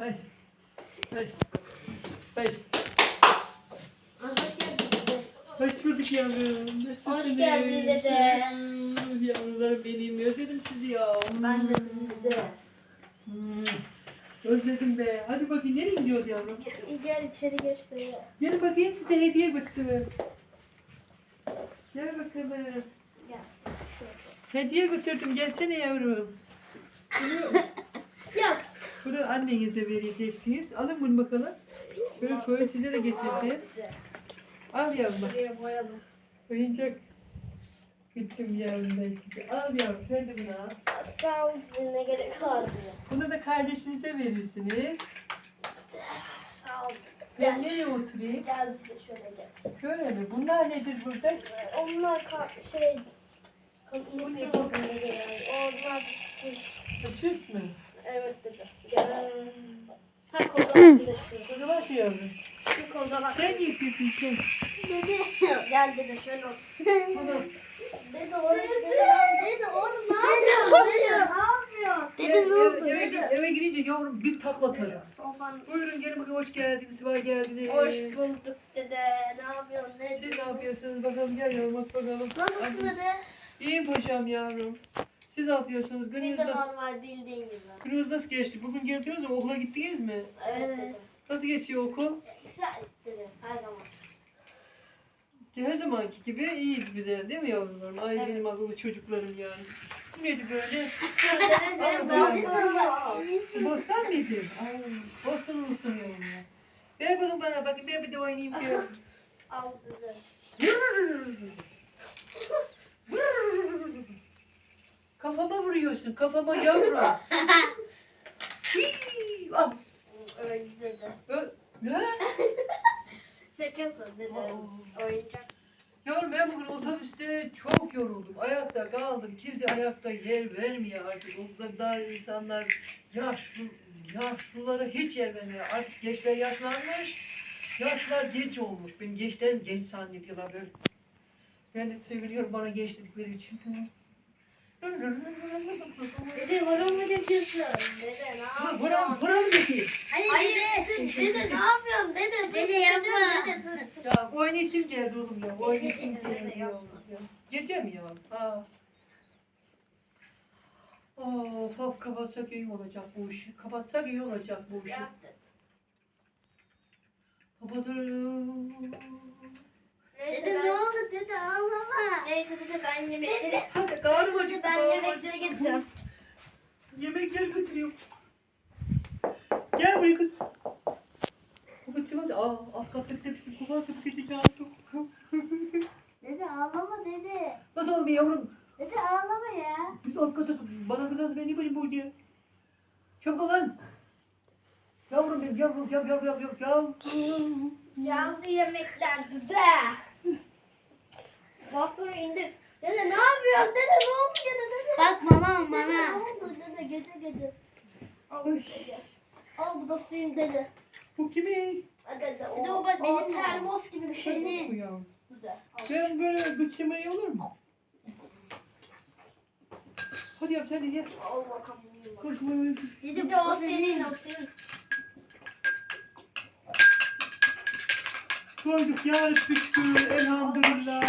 Ay. Ay. Ay. Hoş geldin dede. Hoş bulduk yavrum. Nasılsınız? Hoş geldin dede. Yavrularım benim. Özledim sizi ya. Ben de seni dede. Hmm. Özledim be. Hadi bakayım nereye gidiyoruz yavrum? Gel içeri geç dede. Gel bakayım size hediye götürüyorum. Gel bakalım. Gel. Hediye götürdüm. Gelsene yavrum. Bunu annenize vereceksiniz. Alın bunu bakalım. Böyle koyun size de getirdim. Al yavrum bak. Oyuncak. Gittim yavrum ben size. Al yavrum sen de bunu al. Sağ ol. Ne gerek var Bunu da kardeşinize verirsiniz. Sağ ol. Ben nereye oturayım? Gel şöyle gel. Şöyle mi? Bunlar nedir burada? Onlar ka- şey... Bu ne yani? Onlar Süs mü? Evet dede. Gel. Ha kozalak bir de şu. Bunu bak yavrum. Şu kozalak. Sen yapıyorsun sen. Dede. Gel dede şöyle otur. Bunu. Dede oğlum. Dede oğlum ne yapıyorsun? Dede ne yapıyorsun? Dede ne oldu? Eve, eve, eve girince yavrum bir takla atarım. Buyurun gelin bakayım hoş geldiniz, var geldiniz. Hoş bulduk dede. Ne yapıyorsun? Ne Siz ne yapıyorsunuz bakalım gel yavrum bak bakalım. Nasılsın dede? İyiyim paşam yavrum. Siz ne yapıyorsunuz? Biz Gününüz de nasıl, normal bildiğin gibi. gününüz nasıl geçti? Bugün geldiniz mi? Okula gittiniz mi? Evet. Nasıl geçiyor okul? Güzel. Her zaman. Her zamanki gibi iyi güzel değil mi yavrularım? Ay Evet. benim akıllı çocuklarım yani. Neydi böyle? Bastın mı? Bostan mıydı? Ay, Bostan unuttum yavrum ya. Ver bunu bana bakayım ben bir de oynayayım diyor. Al dede. Kafama vuruyorsun, kafama yavrum. Hii, ah, Öyle ö- Ne? Şaka yapın. Aa. Oyuncak. Yavrum ben bugün otobüste çok yoruldum. Ayakta kaldım. Kimse ayakta yer vermiyor artık. O kadar insanlar yaşlı, yaşlılara hiç yer vermiyor. Artık gençler yaşlanmış. Yaşlılar genç olmuş. Beni gençten genç zannediyorlar böyle. Ben de seviliyorum bana genç dedikleri için. Dede horon mu döküyorsun? Dede ne yapıyorsun? Buram, buram dedi. Hayır, dede, dede ne yapıyorsun? Dede, dede yapma. Dede, dur. Ya oynayışım geldi oğlum ya. Oynayışım geldi. Gece mi ya? Ha. Of of kapatsak iyi olacak bu işi. Kapatsak iyi olacak bu işi. Yaptı. Kapatırım. Dede ne oldu dede ağlama. Neyse dede ben yemekleri... Hadi karnım acıktı. Ben yemekleri getiriyorum. Yemekleri götürüyorum. Gel buraya kız. Kız hadi. Aa, az kattık tepsi kullantıp gideceğim. Dede ağlama dede. Nasıl olmuyor yavrum? Dede ağlama ya. Biz alt katı bana kızarsa ben ne bileyim bu diye. Çabuk lan. Yavrum benim yavrum yavrum yavrum yavrum yavrum. Yandı yemekler dede. Basını indir. Dede ne yapıyorsun? Dede gece. Al dede. Al bu da suyun dede. Bu kimin? Hadi dede. O, o benim termos gibi bir şey. Bu Benim. al. Ben böyle bütçeme iyi olur mu? Hadi yap sen de gel. Al bakalım. yiyeyim bakalım. Koş böyle. Dede o senin o senin. Koyduk ya şükür elhamdülillah.